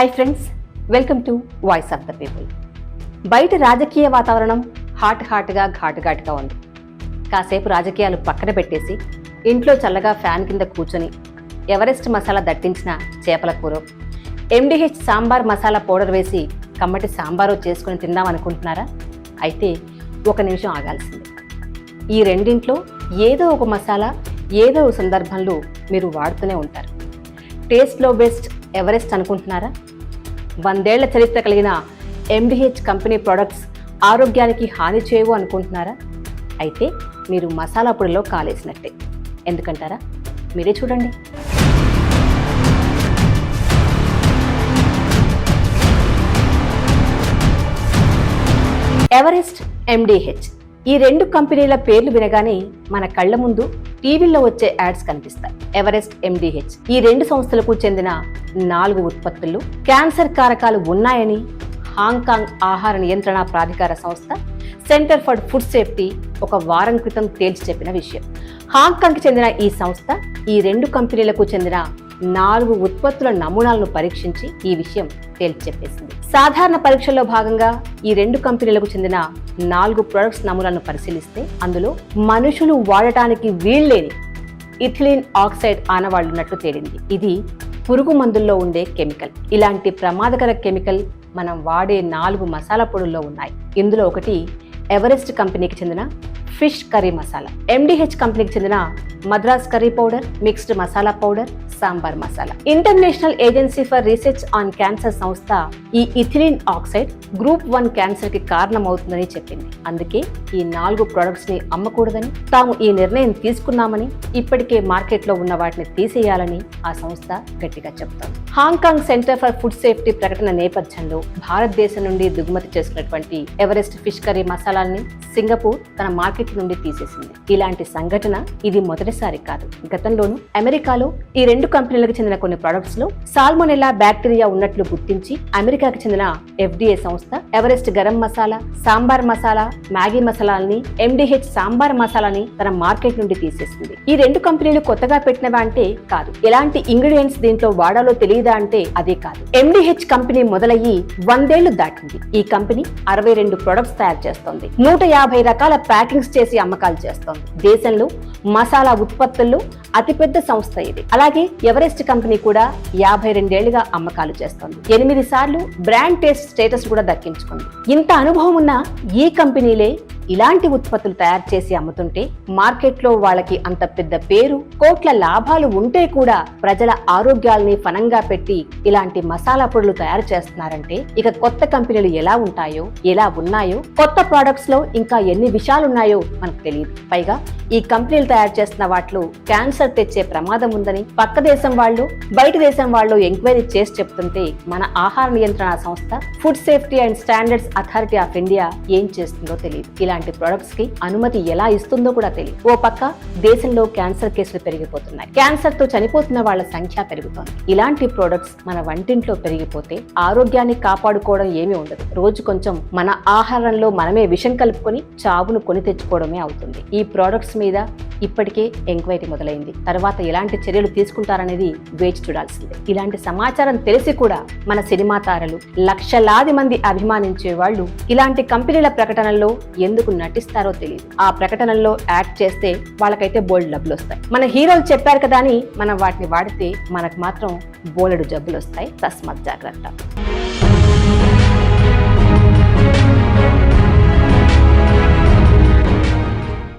Hi friends welcome to voice of the people బయట రాజకీయ వాతావరణం హాట్ హాట్గా ఘాటుఘాటుగా ఉంది. కాసేపు రాజకీయాలు పక్కన పెట్టేసి ఇంట్లో చల్లగా ఫ్యాన్ కింద కూర్చొని ఎవరెస్ట్ మసాలా దట్టించిన చేపల కూర ఎండిహెచ్ సాంబార్ మసాలా పౌడర్ వేసి కమ్మటి సాంబారు చేసుకుని తిందాం అనుకుంటున్నారా? అయితే ఒక నిమిషం ఆగాల్సింది. ఈ రెండింట్లో ఏదో ఒక మసాలా ఏదో ఒక సందర్భంలో మీరు వాడుతూనే ఉంటారు. టేస్ట్లో బెస్ట్ ఎవరెస్ట్ అనుకుంటున్నారా? వందేళ్ళ చరిత్ర కలిగిన ఎండిహెచ్ కంపెనీ ప్రొడక్ట్స్ ఆరోగ్యానికి హాని చేయవు అనుకుంటున్నారా? అయితే మీరు మసాలా పొడిలో కాలేసినట్టే. ఎందుకంటారా? మీరే చూడండి. ఎవరెస్ట్ ఎండిహెచ్ ఈ రెండు కంపెనీల పేర్లు వినగానే మన కళ్ళ ముందు టీవీల్లో వచ్చే యాడ్స్ కనిపిస్తాయి. ఎవరెస్ట్ ఎండిహెచ్ ఈ రెండు సంస్థలకు చెందిన నాలుగు ఉత్పత్తులు క్యాన్సర్ కారకాలు ఉన్నాయని హాంకాంగ్ ఆహార నియంత్రణ ప్రాధికార సంస్థ సెంటర్ ఫర్ ఫుడ్ సేఫ్టీ ఒక వారం క్రితం తేల్చి చెప్పిన విషయం. హాంకాంగ్కి చెందిన ఈ సంస్థ ఈ రెండు కంపెనీలకు చెందిన నాలుగు ఉత్పత్తుల నమూనాలను పరీక్షించి ఈ విషయం తేల్చి చెప్పేసింది. సాధారణ పరీక్షల్లో భాగంగా ఈ రెండు కంపెనీలకు చెందిన నాలుగు ప్రొడక్ట్స్ నమూనాలను పరిశీలిస్తే అందులో మనుషులు వాడటానికి వీల్లేని ఇథిలిన్ ఆక్సైడ్ ఆనవాళ్ళున్నట్లు తేలింది. ఇది పురుగు మందుల్లో ఉండే కెమికల్. ఇలాంటి ప్రమాదకర కెమికల్ మనం వాడే నాలుగు మసాలా పొడుల్లో ఉన్నాయి. ఇందులో ఒకటి ఎవరెస్ట్ కంపెనీకి చెందిన ఫిష్ కర్రీ మసాలా. ఎండిహెచ్ కంపెనీకి చెందిన Madras curry powder mixed masala powder sambar masala. International agency for research on cancer సంస్థ ఈ ఇథిలిన్ ఆక్సైడ్ గ్రూప్ వన్ క్యాన్సర్కి కారణమవుతుందని చెప్పింది. అందుకే ఈ నాలుగు ప్రొడక్ట్స్ని అమ్మకూడదని తాము ఈ నిర్ణయం తీసుకున్నామని ఇప్పటికే మార్కెట్లో ఉన్న వాటిని తీసేయాలని ఆ సంస్థ గట్టిగా చెబుతోంది Hong Kong centre for food safety ప్రకటన నేపథ్యంలో భారతదేశం నుండి దిగుమతి చేసుకున్నటువంటి ఎవరెస్ట్ ఫిష్ కర్రీ మసాలాల్ని సింగపూర్ తన మార్కెట్ నుండి తీసేసింది. ఇలాంటి సంఘటన ఇది మొదటిసారి కాదు. గతంలోనూ అమెరికాలో ఈ రెండు కంపెనీలకు చెందిన కొన్ని ప్రొడక్ట్స్లో సాల్మొనెల్లా బ్యాక్టీరియా ఉన్నట్లు గుర్తించి అమెరికాకు చెందిన ఎఫ్డిఏ సంస్థ ఎవరెస్ట్ గరం మసాలా సాంబార్ మసాలా మ్యాగీ మసాలాల్ని ఎండిహెచ్ సాంబార్ మసాలాని తన మార్కెట్ నుండి తీసేసింది. ఈ రెండు కంపెనీలు కొత్తగా పెట్టినవా అంటే కాదు. ఎలాంటి ఇంగ్రీడియంట్స్ దీంట్లో వాడాలో తెలియదా అంటే అదే కాదు. ఎండిహెచ్ కంపెనీ మొదలయ్యి వందేళ్ళు దాటింది. ఈ కంపెనీ అరవై రెండు ప్రొడక్ట్స్ తయారు చేస్తోంది. నూట యాభై రకాల ప్యాకింగ్స్ చేసి అమ్మకాలు చేస్తోంది. దేశంలో మసాలా ఉత్పత్తుల్లో అతిపెద్ద సంస్థ ఇది. అలాగే ఎవరెస్ట్ కంపెనీ కూడా యాభై రెండేళ్ళుగా అమ్మకాలు చేస్తోంది. ఎనిమిది సార్లు బ్రాండ్ టేస్ట్ స్టేటస్ కూడా దక్కించుకుంది. ఇంత అనుభవం ఉన్న ఈ కంపెనీలే ఇలాంటి ఉత్పత్తులు తయారు చేసి అమ్ముతుంటే మార్కెట్లో వాళ్ళకి అంత పెద్ద పేరు కోట్ల లాభాలు ఉంటే కూడా ప్రజల ఆరోగ్యాల్ని ఫనంగా పెట్టి ఇలాంటి మసాలా పొడులు తయారు చేస్తున్నారంటే ఇక కొత్త కంపెనీలు ఎలా ఉంటాయో ఎలా ఉన్నాయో కొత్త ప్రొడక్ట్స్లో ఇంకా ఎన్ని విషయాలున్నాయో మనకు తెలియదు. పైగా ఈ కంపెనీలు తయారు చేస్తున్న వాటిలో క్యాన్సర్ తెచ్చే ప్రమాదం ఉందని పక్క దేశం వాళ్ళు బయట దేశం వాళ్ళు ఎంక్వైరీ చేసి చెప్తుంటే మన ఆహార నియంత్రణ సంస్థ food safety and standards authority of India ఏం చేస్తుందో తెలియదు. ఇలాంటి ప్రొడక్ట్స్కి అనుమతి ఎలా ఇస్తుందో కూడా తెలియదు. ఓ పక్క దేశంలో క్యాన్సర్ కేసులు పెరిగిపోతున్నాయి. క్యాన్సర్తో చనిపోతున్న వాళ్ళ సంఖ్య పెరుగుతోంది. ఇలాంటి ప్రొడక్ట్స్ మన వంటింట్లో పెరిగిపోతే ఆరోగ్యాన్ని కాపాడుకోవడం ఏమీ ఉండదు. రోజు కొంచెం మన ఆహారంలో మనమే విషం కలుపుకొని చావును కొని తెచ్చుకోవడమే అవుతుంది. ఈ ప్రొడక్ట్స్ మీద ఇప్పటికే ఎంక్వైరీ మొదలైంది. తర్వాత ఎలాంటి చర్యలు తీసుకుంటారనేది వేచి చూడాల్సిందే. ఇలాంటి సమాచారం తెలిసి కూడా మన సినిమా తారలు లక్షలాది మంది అభిమానించే వాళ్ళు ఇలాంటి కంపెనీల ప్రకటనల్లో ఎందుకు నటిస్తారో తెలియదు ఆ ప్రకటనల్లో యాడ్ చేస్తే వాళ్ళకైతే బోల్డ్ డబ్బులు వస్తాయి. మన హీరోలు చెప్పారు కదా అని మనం వాటిని వాడితే మనకు మాత్రం బోలెడు జబ్బులు వస్తాయి. తస్మత్ జాగ్రత్త.